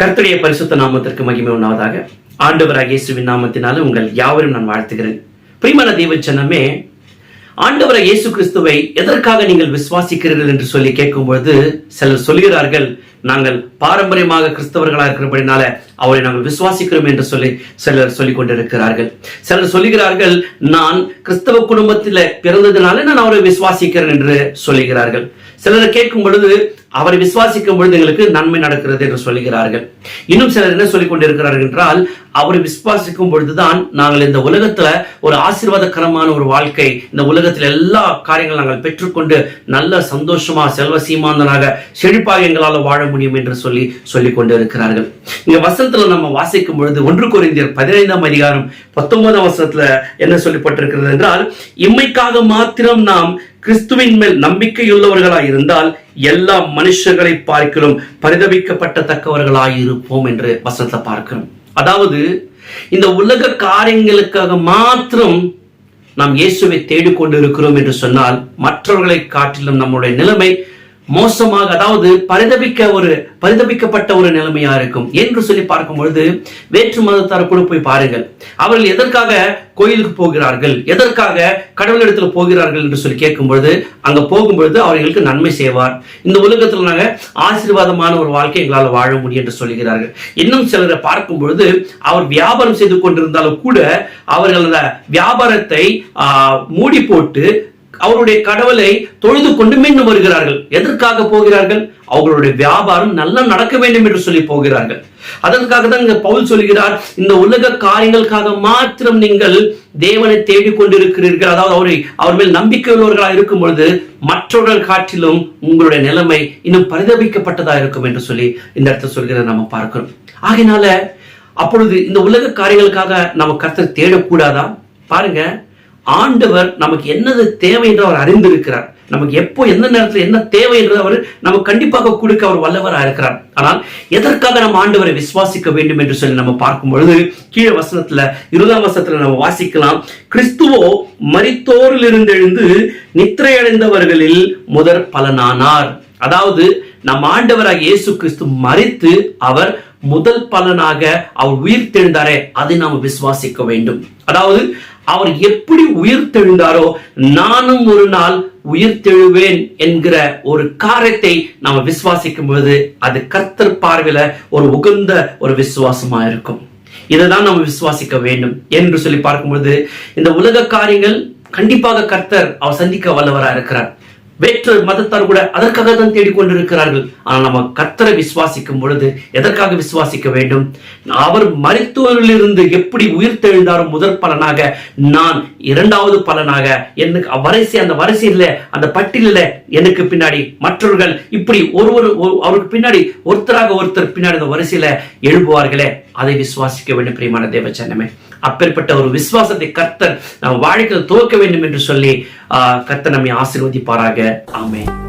கர்த்தருடைய பரிசுத்த நாமத்திற்கு மகிமை உண்டாவதாக. ஆண்டவராக இயேசுவின் நாமத்தினால உங்கள் யாவரும் நான் வாழ்த்துகிறேன். பிரிமன தேவ ஜனமே ஆண்டவராக இயேசு கிறிஸ்துவை எதற்காக நீங்கள் விசுவாசிக்கிறீர்கள் என்று சொல்லி கேட்கும்பொழுது சிலர் சொல்கிறார்கள் நாங்கள் பாரம்பரியமாக கிறிஸ்தவர்களாக இருக்கிறபடினால அவரை நாங்கள் விசுவாசிக்கிறோம் என்று சொல்லி சிலர் சொல்லிக் கொண்டிருக்கிறார்கள். சிலர் சொல்லுகிறார்கள் நான் கிறிஸ்தவ குடும்பத்தில் பிறந்ததுனால நான் அவரை விசுவாசிக்கிறேன் என்று சொல்லுகிறார்கள். சிலரை கேட்கும் பொழுது அவரை விசுவாசிக்கும் பொழுது எங்களுக்கு நன்மை நடக்கிறது என்று சொல்லுகிறார்கள். இன்னும் சிலர் என்ன சொல்லிக் கொண்டிருக்கிறார்கள் என்றால் அவரை விசுவாசிக்கும் பொழுதுதான் நாங்கள் இந்த உலகத்துல ஒரு ஆசீர்வாதகரமான ஒரு வாழ்க்கை இந்த உலகத்தில் எல்லா காரியங்களும் நாங்கள் பெற்றுக்கொண்டு நல்ல சந்தோஷமா செல்வ சீமாந்தனாக செழிப்பாக எங்களால் வாழ முடியும் என்று சொல்லி சொல்லிக் கொண்டு இருக்கிறார்கள் இங்க வசனத்துல நம்ம வாசிக்கும் பொழுது ஒன்று குறைந்தர் பதினைந்தாம் அதிகாரம் பத்தொன்பதாம் வசனத்துல என்ன சொல்லப்பட்டிருக்கிறது என்றால் இம்மைக்காக மாத்திரம் நாம் கிறிஸ்துவின் மேல் நம்பிக்கையுள்ளவர்களாய் இருந்தால் எல்லா மனுஷர்களை பார்க்கிறோம் பரிதவிக்கப்பட்டத்தக்கவர்களாய் இருப்போம் என்று வசனத்தை பார்க்கிறோம். அதாவது இந்த உலக காரியங்களுக்காக மாத்திரம் நாம் இயேசுவை தேடிக்கொண்டு இருக்கிறோம் என்று சொன்னால் மற்றவர்களை காட்டிலும் நம்முடைய நிலைமை மோசமாக அதாவது பரிதபிக்க ஒரு பரிதபிக்கப்பட்ட ஒரு நிலைமையா இருக்கும். என்று சொல்லி பார்க்கும் பொழுது வேற்று மதத்தார் கூட போய் பாருங்கள். அவர்கள் எதற்காக கோயிலுக்கு போகிறார்கள்? எதற்காக கடவுளிடத்தில் போகிறார்கள் என்று சொல்லி கேட்கும் பொழுது அங்க போகும்பொழுது அவர்களுக்கு நன்மை செய்வார். இந்த உலகத்துல நாங்க ஆசீர்வாதமான ஒரு வாழ்க்கை எங்களால் வாழ முடியும் என்று சொல்கிறார்கள் இன்னும் சிலரை பார்க்கும் பொழுது அவர் வியாபாரம் செய்து கொண்டிருந்தாலும் கூட அவர்கள் அந்த வியாபாரத்தை ஆஹ், மூடி போட்டு அவருடைய கடவுளை தொழுது கொண்டு மீண்டும் வருகிறார்கள். எதற்காக போகிறார்கள்? அவர்களுடைய வியாபாரம் நல்லா நடக்க வேண்டும் என்று சொல்லி போகிறார்கள். அதற்காக தான் இங்க பவுல் சொல்கிறார் இந்த உலக காரியங்களுக்காக மாத்திரம் நீங்கள் தேவனை தேடிக் கொண்டிருக்கிறீர்கள். அதாவது அவரை அவர் மேல் நம்பிக்கை உள்ளவர்களாக இருக்கும் பொழுது மற்றவர்கள் காட்டிலும் உங்களுடைய நிலைமை இன்னும் பரிதபிக்கப்பட்டதா இருக்கும் என்று சொல்லி இந்த இடத்தை சொல்கிறத நம்ம பார்க்கிறோம். ஆகையினால அப்பொழுது இந்த உலக காரியங்களுக்காக நம்ம கருத்தை தேடக்கூடாதா? பாருங்க ஆண்டவர் நமக்கு என்னது தேவை என்று அவர் அறிந்திருக்கிறார். நமக்கு எப்போ எந்த நேரத்தில் என்ன தேவை என்று அவர் நமக்கு கண்டிப்பாக கொடுக்க அவர் வல்லவராக இருக்கிறார். ஆனால் எதற்காக நம்ம ஆண்டவரை விசுவாசிக்க வேண்டும் என்று சொல்லி நம்ம பார்க்கும் பொழுது கீழே வசனத்துல இருபதாம் வசனத்துல நம்ம வாசிக்கலாம். கிறிஸ்துவோ மரித்தோரில் இருந்து எழுந்து நித்திரையடைந்தவர்களில் முதற் பலனானார். அதாவது நம் ஆண்டவராக இயேசு கிறிஸ்து மறித்து அவர் முதல் பலனாக அவர் உயிர் தெழுந்தாரே அதை நாம் விசுவாசிக்க வேண்டும். அதாவது அவர் எப்படி உயிர்த்தெழுந்தாரோ நானும் ஒரு நாள் உயிர்த்தெழுவேன் என்கிற ஒரு காரியத்தை நாம விசுவாசிக்கும் பொழுது அது கர்த்தர் பார்வையில ஒரு உகந்த ஒரு விசுவாசமா இருக்கும். இதைதான் நம்ம விசுவாசிக்க வேண்டும் என்று சொல்லி பார்க்கும்பொழுது இந்த உலக காரியங்கள் கண்டிப்பாக கர்த்தர் அவர் சந்திக்க வல்லவரா இருக்கிறார். வேற்று மதத்தார் கூட அதற்காக தான் தேடிக்கொண்டிருக்கிறார்கள். ஆனால் நம்ம கத்தரை விசுவாசிக்கும் பொழுது எதற்காக விசுவாசிக்க வேண்டும்? அவர் மருத்துவரிலிருந்து எப்படி உயிர் தெழுந்தாரோ முதல் பலனாக நான் இரண்டாவது பலனாக எனக்கு வரிசை அந்த வரிசையில அந்த பட்டியலில் எனக்கு பின்னாடி மற்றவர்கள் இப்படி ஒருவர் ஒரு- அவருக்கு பின்னாடி ஒருத்தராக ஒருத்தர் பின்னாடி அந்த வரிசையில எழுப்புவார்களே அதை விசுவாசிக்க வேண்டும் பிரியமான தேவச்சனமே. அப்பேற்பட்ட ஒரு விசுவாசத்தை கர்த்தர் நம்ம வாழ்க்கையில் துவக்க வேண்டும் என்று சொல்லி ஆஹ், கர்த்தர் நம்மை ஆசீர்வதிப்பாராக. ஆமென்.